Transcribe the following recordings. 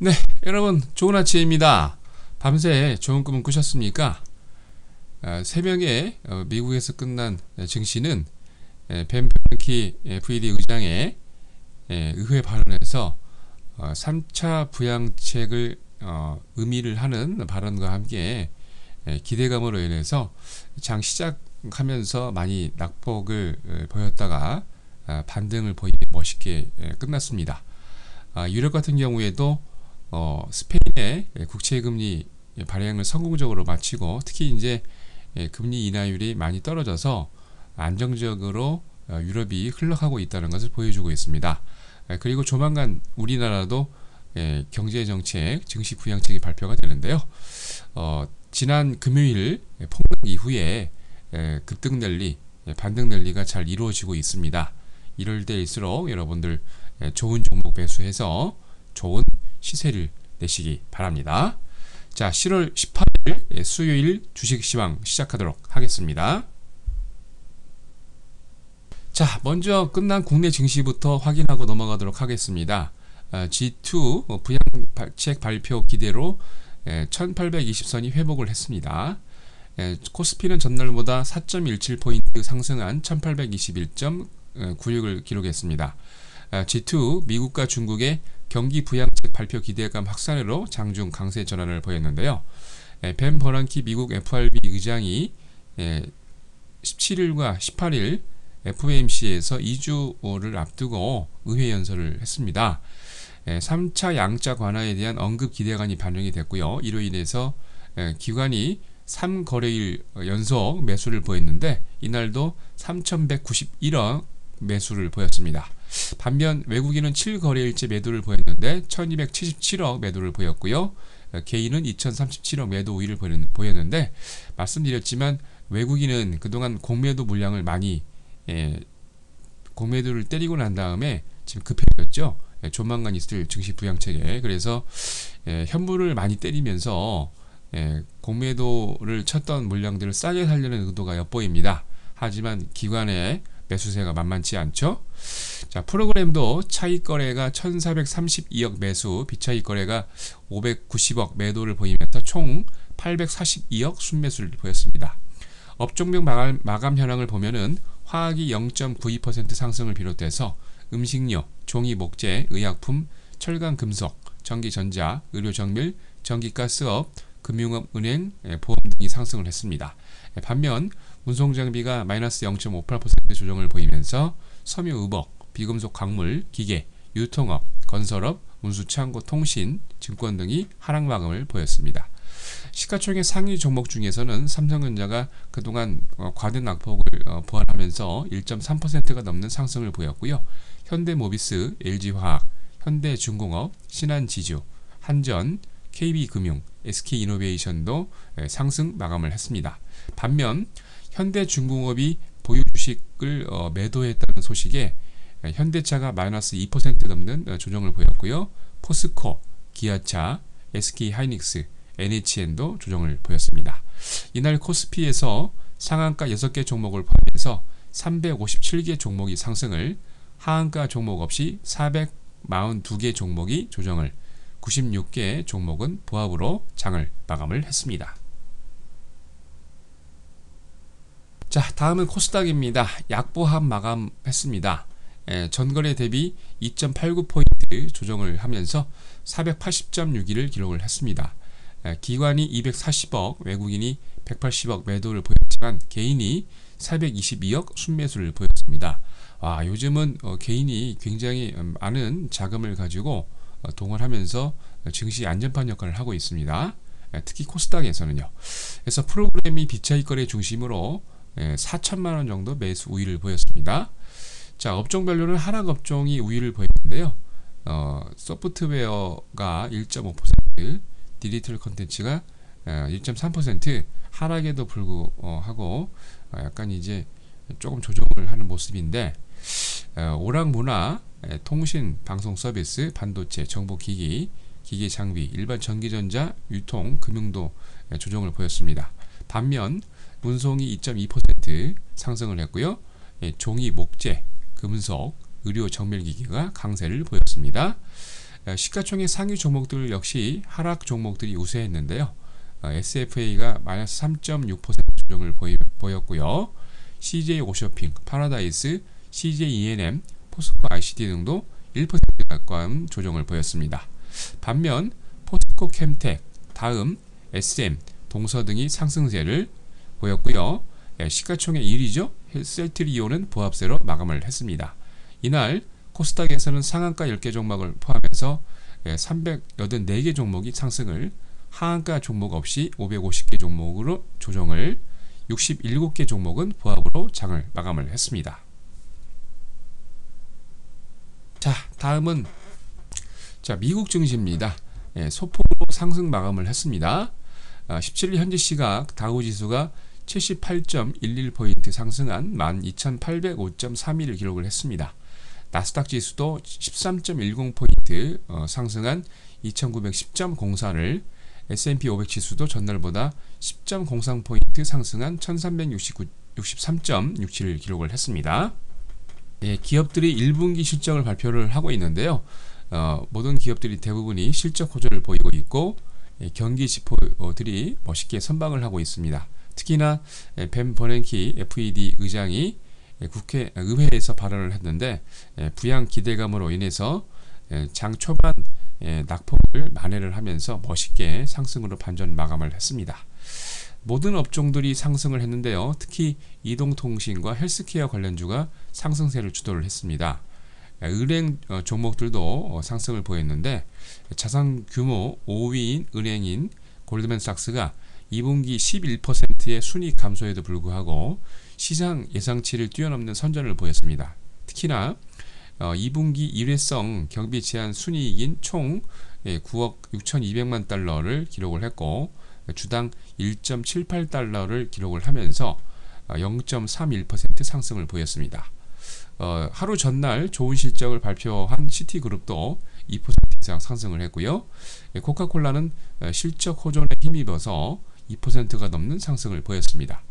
네, 여러분 좋은 아침입니다. 밤새 좋은 꿈은 꾸셨습니까? 아, 새벽에 어, 미국에서 끝난 증시는 벤 베르키 FED 의장의 의회 발언에서 3차 어, 부양책을 어, 의미를 하는 발언과 함께 기대감으로 인해서 장 시작하면서 많이 낙폭을 보였다가 아, 반등을 보이며 멋있게 끝났습니다. 아, 유럽 같은 경우에도 어, 스페인의 국채 금리 발행을 성공적으로 마치고 특히 이제 금리 인하율이 많이 떨어져서 안정적으로 어, 유럽이 흘러가고 있다는 것을 보여주고 있습니다. 그리고 조만간 우리나라도 경제 정책, 증시 부양책이 발표가 되는데요. 어, 지난 금요일 폭락 이후에 급등 랠리, 반등 랠리가 잘 이루어지고 있습니다. 이럴 때일수록 여러분들 좋은 종목 매수해서 좋은 시세를 내시기 바랍니다. 자, 7월 18일 수요일 주식 시황 시작하도록 하겠습니다. 자, 먼저 끝난 국내 증시부터 확인하고 넘어가도록 하겠습니다. G2 부양책 발표 기대로 1820선이 회복을 했습니다. 코스피는 전날보다 4.17포인트 상승한 1821.96을 기록했습니다. G2 미국과 중국의 경기 부양책 발표 기대감 확산으로 장중 강세 전환을 보였는데요. 벤 버런키 미국 FRB 의장이 17일과 18일 FOMC에서 2주를 앞두고 의회 연설을 했습니다. 3차 양자 관화에 대한 언급 기대감이 반영이 됐고요. 이로 인해서 기관이 3거래일 연속 매수를 보였는데 이날도 3,191억 매수를 보였습니다. 반면 외국인은 7거래일째 매도를 보였는데 1277억 매도를 보였고요. 개인은 2037억 매도 우위를 보였는데 말씀드렸지만 외국인은 그동안 공매도 물량을 많이 예, 공매도를 때리고 난 다음에 지금 급해졌죠. 예, 조만간 있을 증시 부양책에 그래서 예, 현물을 많이 때리면서 예, 공매도를 쳤던 물량들을 싸게 살려는 의도가 엿보입니다. 하지만 기관의 매수세가 만만치 않죠. 자, 프로그램도 차익 거래가 1432억 매수, 비차익 거래가 590억 매도를 보이면서 총 842억 순매수를 보였습니다. 업종별 마감, 마감 현황을 보면은 화학이 0.92% 상승을 비롯해서 음식료, 종이 목재, 의약품, 철강 금속, 전기 전자, 의료 정밀, 전기가스업, 금융업, 은행, 보험 등이 상승을 했습니다. 반면 운송장비가 마이너스 0.58% 조정을 보이면서 섬유 의복, 비금속 광물, 기계, 유통업, 건설업, 운수창고, 통신, 증권 등이 하락 마감을 보였습니다. 시가총액 상위 종목 중에서는 삼성전자가 그동안 낙폭을 어, 보완하면서 1.3%가 넘는 상승을 보였고요. 현대모비스, LG화학, 현대중공업, 신한지주, 한전, KB금융, SK이노베이션도 상승 마감을 했습니다. 반면 현대중공업이 보유 주식을 어, 매도했다는 소식에 현대차가 마이너스 2% 넘는 어, 조정을 보였고요. 포스코, 기아차, SK하이닉스, NHN도 조정을 보였습니다. 이날 코스피에서 상한가 6개 종목을 포함해서 357개 종목이 상승을 하한가 종목 없이 442개 종목이 조정을 96개 종목은 보합으로 장을 마감을 했습니다. 자, 다음은 코스닥입니다. 약보합 마감했습니다. 예, 전거래 대비 2.89포인트 조정을 하면서 480.61을 기록을 했습니다. 예, 기관이 240억, 외국인이 180억 매도를 보였지만 개인이 422억 순매수를 보였습니다. 와, 요즘은 어, 개인이 굉장히 음, 많은 자금을 가지고 어, 동원하면서 증시 안전판 역할을 하고 있습니다. 예, 특히 코스닥에서는요. 그래서 프로그램이 비차익 거래 중심으로 4천만 원 정도 매수 우위를 보였습니다. 자, 업종별로는 하락 업종이 우위를 보였는데요. 어, 소프트웨어가 1.5%, 디지털 컨텐츠가 1.3% 하락에도 불구하고 어, 약간 이제 조금 조정을 하는 모습인데 어, 오락 문화, 통신, 방송 서비스, 반도체, 정보기기, 기계 장비, 일반 전기전자, 유통, 금융도 조정을 보였습니다. 반면 운송이 2.2% 상승을 했고요. 예, 종이, 목재, 금속, 의료 정밀기기가 강세를 보였습니다. 에, 시가총액 상위 종목들 역시 하락 종목들이 우세했는데요. 어, SFA가 마이너스 3.6% 조정을 보였고요. CJ 오쇼핑, 파라다이스, CJ ENM, 포스코 ICD 등도 1% 가까운 조정을 보였습니다. 반면 포스코 캠텍, 다음 SM, 동서 등이 상승세를 보였고요. 예, 시가총액 1위죠. 셀트리온은 보합세로 마감을 했습니다. 이날 코스닥에서는 상한가 10개 종목을 포함해서 384개 예, 종목이 상승을 하한가 종목 없이 550개 종목으로 조정을 67개 종목은 보합으로 장을 마감을 했습니다. 자, 다음은 자 미국 증시입니다. 예, 소폭으로 상승 마감을 했습니다. 아, 17일 현재 시각 다우 지수가 78.11포인트 상승한 12,805.31을 기록을 했습니다. 나스닥 지수도 13.10포인트 어, 상승한 2,910.04를 S&P 500 지수도 전날보다 10.03포인트 상승한 1363.67을 기록을 했습니다. 예, 기업들이 1분기 실적을 발표를 하고 있는데요. 어, 모든 기업들이 대부분이 실적 호조를 보이고 있고 예, 경기 지표들이 멋있게 선방을 하고 있습니다. 특히나 예, 벤 버냉키 FED 의장이 예, 국회 의회에서 발언을 했는데 예, 부양 기대감으로 인해서 예, 장 초반 예, 낙폭을 만회를 하면서 멋있게 상승으로 반전 마감을 했습니다. 모든 업종들이 상승을 했는데요. 특히 이동통신과 헬스케어 관련주가 상승세를 주도를 했습니다. 은행 어, 종목들도 어, 상승을 보였는데 자산 규모 5위인 은행인 골드맨삭스가 2분기 11%의 순이익 감소에도 불구하고 시장 예상치를 뛰어넘는 선전을 보였습니다. 특히나 2분기 어, 일회성 경비 제한 순이익인 총 9억 예, 6,200만 달러를 기록을 했고 주당 1.78달러를 기록을 하면서 0.31% 상승을 보였습니다. 어, 하루 전날 좋은 실적을 발표한 시티그룹도 2% 이상 상승을 했고요. 예, 코카콜라는 어, 실적 호전에 힘입어서 2%가 넘는 상승을 보였습니다.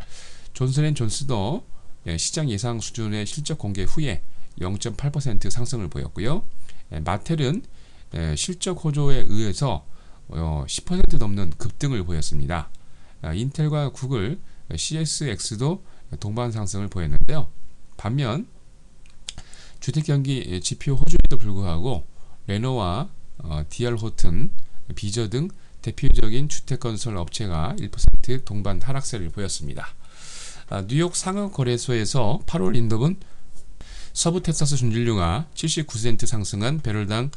존슨앤존스도 예, 시장 예상 수준의 실적 공개 후에 0.8% 상승을 보였고요. 예, 마텔은 실적 호조에 의해서 10% 어, 넘는 급등을 보였습니다. 아, 인텔과 구글, CSX도 동반 상승을 보였는데요. 반면 주택 경기 지표 호조에도 불구하고 레노와 어, 디얼 호튼, 비저 등 대표적인 주택 건설 업체가 1% 동반 하락세를 보였습니다. 아, 뉴욕 상업 거래소에서 8월 인도분 서부 텍사스 준진류가 79센트 상승한 배럴당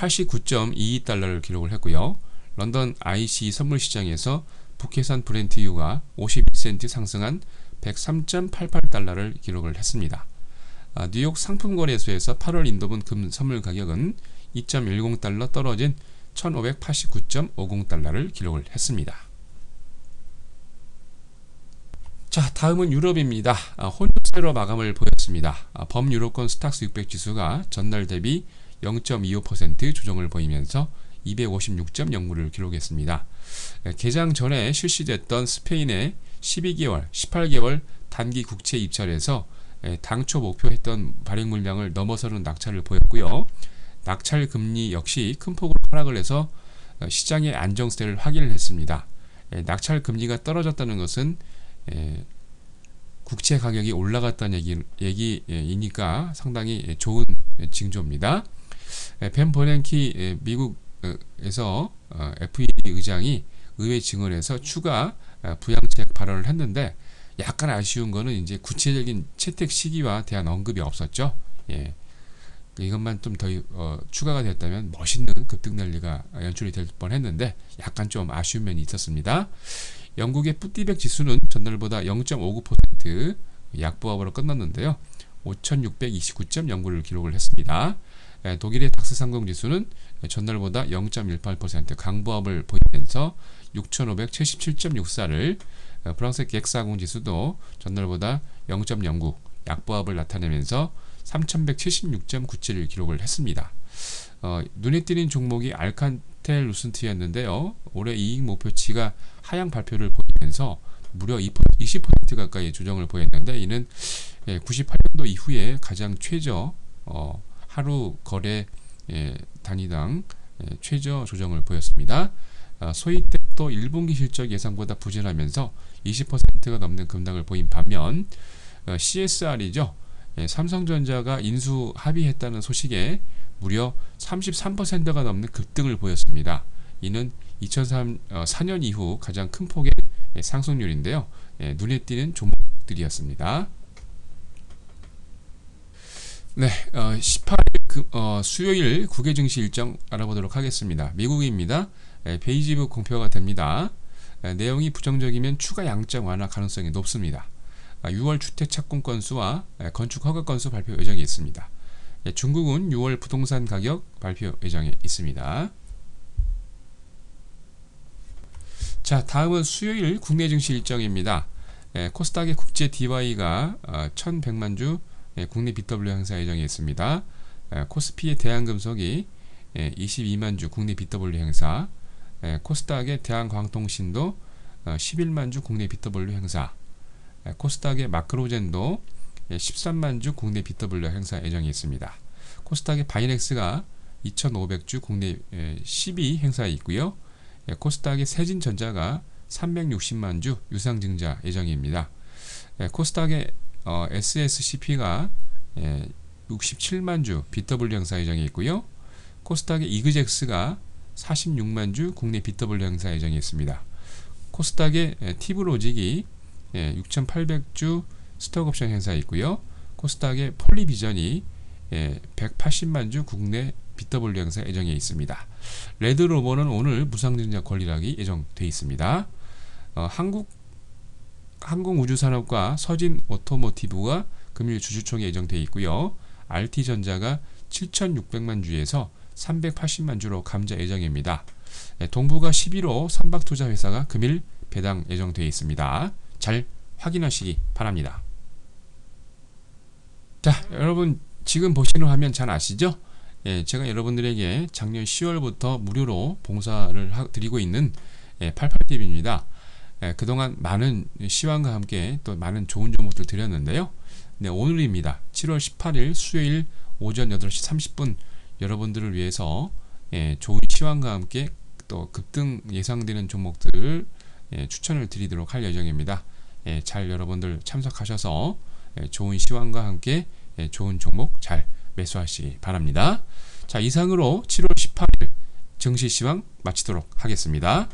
89.22달러를 기록을 했고요. 런던 IC 선물 시장에서 북해산 브렌트유가 51센트 상승한 103.88달러를 기록을 했습니다. 아, 뉴욕 상품거래소에서 8월 인도분 금 선물 가격은 2.10달러 떨어진 1589.50달러를 기록을 했습니다. 자, 다음은 유럽입니다. 아, 혼조세로 마감을 보였습니다. 아, 범유로권 스탁스 600 지수가 전날 대비 0.25% 조정을 보이면서 256.09를 기록했습니다. 네, 개장 전에 실시됐던 스페인의 12개월, 18개월 단기 국채 입찰에서 예, 당초 목표했던 발행 물량을 넘어서는 낙찰을 보였고요. 낙찰 금리 역시 큰 폭으로 하락을 해서 어, 시장의 안정세를 확인을 했습니다. 예, 낙찰 금리가 떨어졌다는 것은 예, 국채 가격이 올라갔다는 얘기, 얘기이니까 상당히 좋은 징조입니다. 벤 버냉키 미국에서 어, FED 의장이 의회 증언에서 추가 어, 부양책 발언을 했는데 약간 아쉬운 거는 이제 구체적인 채택 시기와 대한 언급이 없었죠. 예. 이것만 좀더 어, 추가가 됐다면 멋있는 급등 랠리가 연출이 될 뻔했는데 약간 좀 아쉬운 면이 있었습니다. 영국의 뿌띠백 지수는 전날보다 0.59% 약보합으로 끝났는데요. 5,629.09를 기록을 했습니다. 예, 독일의 닥스 상공 지수는 전날보다 0.18% 강보합을 보이면서 6,577.64를 어, 프랑스 객사공 지수도 전날보다 0.09 약보합을 나타내면서 3176.97을 기록을 했습니다. 어, 눈에 띄는 종목이 알칸텔 루슨트였는데요. 올해 이익 목표치가 하향 발표를 보이면서 무려 20% 가까이 조정을 보였는데 이는 98년도 예, 이후에 가장 최저 어, 하루 거래 예, 단위당 예, 최저 조정을 보였습니다. 아, 소이텍도 1분기 실적 예상보다 부진하면서 20%가 넘는 급락을 보인 반면 어, CSR이죠. 예, 삼성전자가 인수 합의했다는 소식에 무려 33%가 넘는 급등을 보였습니다. 이는 2004년 어, 이후 가장 큰 폭의 예, 상승률인데요. 예, 눈에 띄는 종목들이었습니다. 네, 어, 18일 그, 어, 수요일 국외 증시 일정 알아보도록 하겠습니다. 미국입니다. 예, 베이지북 공표가 됩니다. 예, 내용이 부정적이면 추가 양적 완화 가능성이 높습니다. 6월 아, 주택 착공 건수와 예, 건축 허가 건수 발표 예정이 있습니다. 예, 중국은 6월 부동산 가격 발표 예정에 있습니다. 자, 다음은 수요일 국내 증시 일정입니다. 예, 코스닥의 국제 DY가 1100만 어, 주 국내 BW 행사 예정이 있습니다. 코스피의 대한금속이 22만 주 국내 BW 행사, 코스닥의 대한광통신도 11만 어, 주 국내 BW 행사, 코스닥의 마크로젠도 13만 주 국내 BW 행사 예정이 있습니다. 코스닥의 바이넥스가 2,500주 국내 12 행사에 있고요. 코스닥의 세진전자가 360만 주 유상증자 예정입니다. 코스닥의 SSCP가 67만 주 BW 행사 예정이 있고요. 코스닥의 이그젝스가 46만 주 국내 BW 행사 예정이 있습니다. 코스닥의 티브로직이 6,800주 예, 스톡옵션 행사 있고요. 코스닥의 폴리비전이 180만 예, 주 국내 BW 행사 예정에 있습니다. 레드로버는 오늘 무상증자 권리락이 예정돼 있습니다. 어, 한국 항공우주산업과 서진 오토모티브가 금일 주주총회 예정돼 있고요. RT전자가 7,600만 주에서 380만 주로 감자 예정입니다. 예, 동부가 11호 선박투자회사가 금일 배당 예정돼 있습니다. 잘 확인하시기 바랍니다. 자, 여러분 지금 보시는 화면 잘 아시죠? 예, 제가 여러분들에게 작년 10월부터 무료로 봉사를 하, 드리고 있는 예, 88TV입니다. 예, 그동안 많은 시황과 함께 또 많은 좋은 정보들 드렸는데요. 네, 오늘입니다. 7월 18일 수요일 오전 8시 30분 여러분들을 위해서 예, 좋은 시황과 함께 또 급등 예상되는 종목들을 예, 추천을 드리도록 할 예정입니다. 예, 잘 여러분들 참석하셔서 예, 좋은 시황과 함께 예, 좋은 종목 잘 매수하시기 바랍니다. 자 이상으로 7월 18일 증시 시황 마치도록 하겠습니다.